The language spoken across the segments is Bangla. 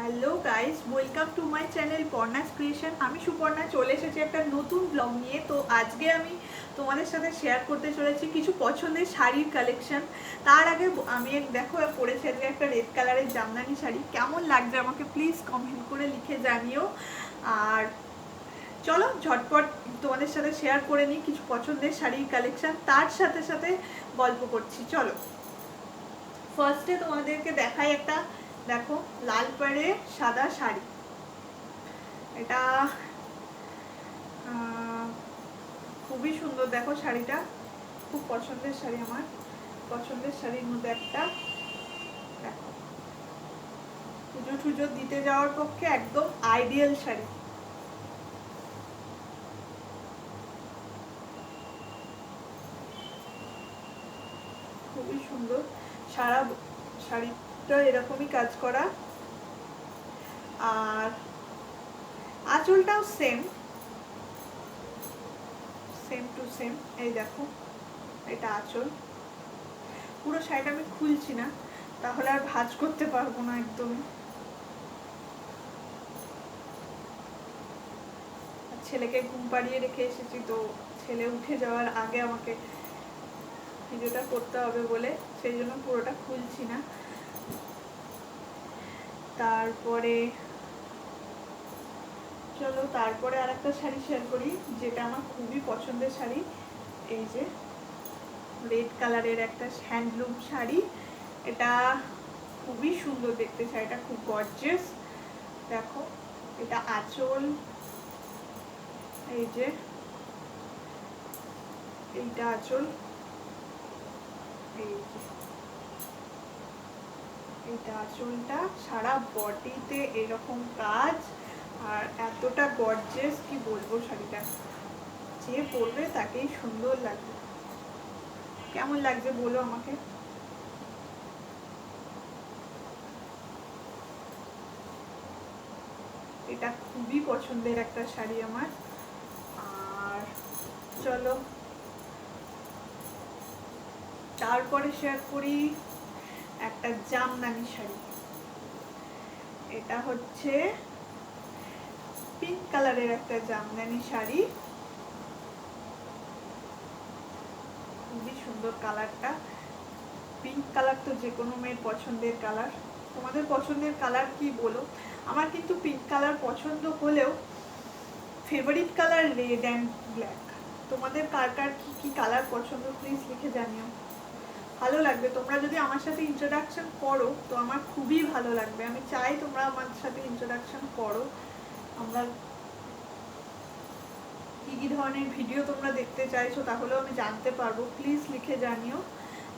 Hello guys welcome to my channel Parna's creation আমি সুপর্ণা চলে এসেছি একটা নতুন ব্লগ নিয়ে। তো আজকে আমি তোমাদের সাথে শেয়ার করতে চলেছি কিছু পছন্দের শাড়ির কালেকশন তার আগে আমি দেখো পরেছি আজকে একটা রেড কালারের জামদানি শাড়ি। কেমন লাগছে আমাকে প্লিজ কমেন্ট করে লিখে জানিও। আর চলো, ঝটপট তোমাদের সাথে শেয়ার করে নিই কিছু পছন্দের শাড়ির কালেকশন তার সাথে সাথে গল্প করছি। চলো। ফার্স্টে তোমাদেরকে দেখাই একটা দেখো, লাল পাড়ে সাদা শাড়ি। এটা খুবই সুন্দর। দেখো শাড়িটা, খুব পছন্দের শাড়ি আমার। পছন্দের শাড়ির মধ্যে একটা পুজো টুজো দিতে যাওয়ার পক্ষে একদম আইডিয়াল শাড়ি। খুবই সুন্দর। সারা শাড়িটা এরকমই কাজ করা। আর আঁচলটাও সেম সেম টু সেম এই দেখো, এটা আঁচল। পুরো শাড়িটা আমি খুলছি না, তাহলে আর ভাঁজ করতে পারব না একদমই। ছেলেকে ঘুম পাড়িয়ে রেখে এসেছি তো ছেলে উঠে যাওয়ার আগে আমাকে ভিডিওটা করতে হবে বলে, সেই জন্য পুরোটা খুলছি না। তারপরে, চলো তারপরে আর একটা শাড়ি শেয়ার করি, যেটা আমার খুবই পছন্দের শাড়ি। এই যে রেড কালারের একটা হ্যান্ডলুম শাড়ি। এটা খুবই সুন্দর দেখতে, শাড়িটা খুব গর্জিয়াস দেখো, এটা আঁচল। এই যে, এইটা আঁচল। এই যে। এইটা আঁচলটা সারা বডিতে এরকম কাজ, আর এতটা গর্জেস কি বলব শাড়িটা? যে পরবে তাকেই সুন্দর লাগবে। কেমন লাগছে বলো আমাকে? এটা খুবই পছন্দের একটা শাড়ি আমার। আর চলো, তারপরে শেয়ার করি। একটা জামদানি শাড়ি। এটা হচ্ছে পিঙ্ক কালারের একটা জামদানি শাড়ি। খুবই সুন্দর কালারটা। পিঙ্ক কালার তো যে কোনো মেয়ের পছন্দের কালার তোমাদের পছন্দের কালার কি বলো? আমার কিন্তু পিঙ্ক কালার পছন্দ হলেও favourite colour red and black তোমাদের কার কার কি কি কালার পছন্দ? প্লিজ লিখে জানিও। ভালো লাগবে। তোমরা যদি আমার সাথে ইন্ট্রোডাকশন করো, তো আমার খুবই ভালো লাগবে। আমি চাই তোমরা আমার সাথে ইন্ট্রোডাকশন করো। আমরা কি কি ধরনের ভিডিও তোমরা দেখতে চাইছো তাহলেও আমি জানতে পারব। প্লিজ লিখে জানিও।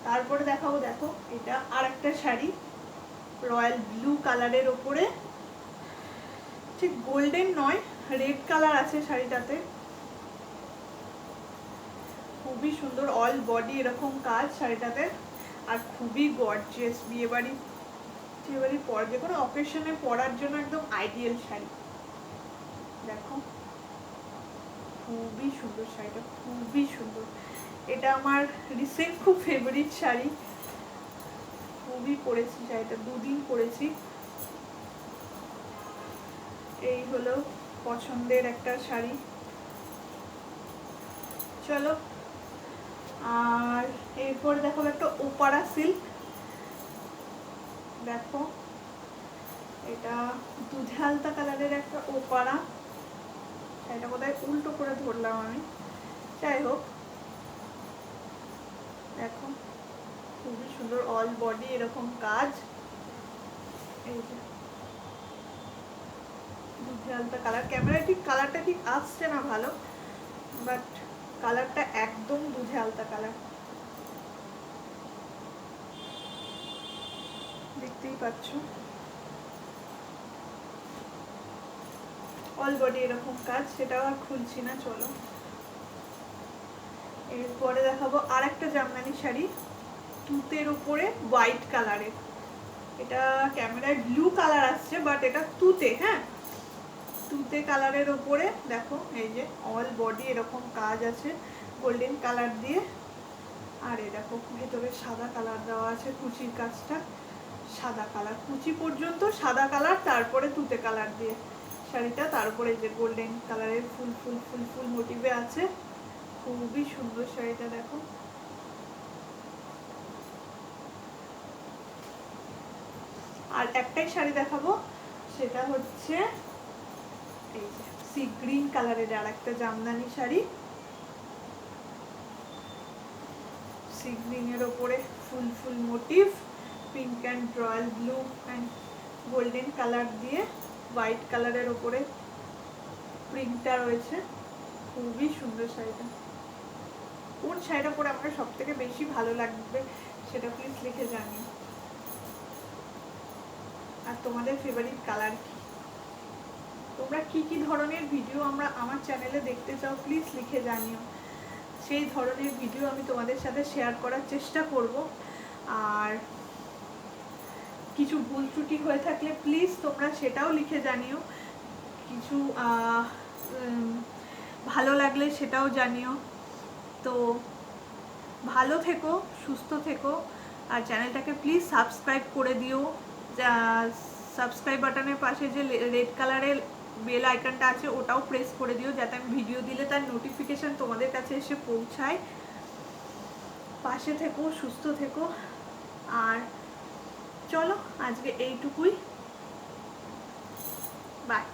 তারপরে দেখাবো, দেখো, এটা আর একটা শাড়ি রয়্যাল ব্লু কালারের ওপরে। ঠিক গোল্ডেন নয় রেড কালার আছে শাড়িটাতে। খুবই সুন্দর অল বডি এরকম কাজ শাড়িটাতে। আর খুবই গর্জিয়াস বিয়ে বাড়ি বিয়ে বাড়ির পর, যে কোনো অকেশনে পরার জন্য একদম আইডিয়াল শাড়ি। দেখো, খুবই সুন্দর শাড়িটা, খুবই সুন্দর। এটা আমার রিসেন্ট খুব ফেভারিট শাড়ি। খুবই পরেছি শাড়িটা, দুদিন পরেছি। এই হলো পছন্দের একটা শাড়ি। চলো আর এরপর দেখো একটা ওপারা সিল্ক দেখো, এটা দুধে হালতা কালারের একটা ওপারা। এটা বোধহয় উল্টো করে ধরলাম আমি। যাই হোক, দেখো, খুবই সুন্দর অল বডি এরকম কাজ। এই যে দুধে হালতা কালার। ক্যামেরায় ঠিক কালারটা ঠিক আসছে না ভালো বাট কালারটা একদম দুধে আলতা কালার। দেখতেই পাচ্ছ? অল বডি এরকম কাজ, সেটাও আর খুলছি না, চলো। এরপরে দেখাবো আর একটা জামদানি শাড়ি, তুতের উপরে হোয়াইট কালারের এটা ক্যামেরায় ব্লু কালার আসছে বাট এটা তুতে হ্যাঁ? তুতে কালারের ওপরে, দেখো, এই যে অল বডি এরকম কাজ আছে গোল্ডেন কালার দিয়ে। আর এই দেখো, ভেতরে সাদা কালার দেওয়া আছে কুচির কাজটা। সাদা কালার কুচি পর্যন্ত সাদা কালার তারপরে তুতে কালার দিয়ে। শাড়িটা, তারপরে যে গোল্ডেন কালারের ফুল ফুল ফুল ফুল মোটিভে আছে। খুবই সুন্দর শাড়িটা, দেখো। আর একটাই শাড়ি দেখাবো, সেটা হচ্ছে যে সি গ্রিন কালারের আর একটা জামদানি শাড়ি। সি গ্রিনের ওপরে ফুল ফুল motif pink and royal blue and golden colour দিয়ে হোয়াইট কালারের ওপরে প্রিন্টটা রয়েছে। খুবই সুন্দর শাড়িটা। কোন শাড়িটা পরে আমার সব থেকে বেশি ভালো লাগবে সেটা প্লিজ লিখে জানিও। আর তোমাদের ফেভারিট কালার কি? তোমরা কি কি ধরনের ভিডিও আমরা আমার চ্যানেলে দেখতে চাও প্লিজ লিখে জানিও। সেই ধরনের ভিডিও আমি তোমাদের সাথে শেয়ার করার চেষ্টা করব। আর কিছু ভুল ত্রুটি হয়ে থাকলে প্লিজ তোমরা সেটাও লিখে জানিও। কিছু ভালো লাগলে সেটাও জানিও। তো ভালো থেকো, সুস্থ থেকো। আর চ্যানেলটাকে প্লিজ সাবস্ক্রাইব করে দিও। সাবস্ক্রাইব বাটনের পাশে যে রেড কালারের বেল আইকনটা আছে, ওটাও প্রেস করে দিও যাতে আমি ভিডিও দিলে তার নোটিফিকেশান তোমাদের কাছে এসে পৌঁছায়। পাশে থেকো, সুস্থ থেকো। আর চলো, আজকে এইটুকুই। বাই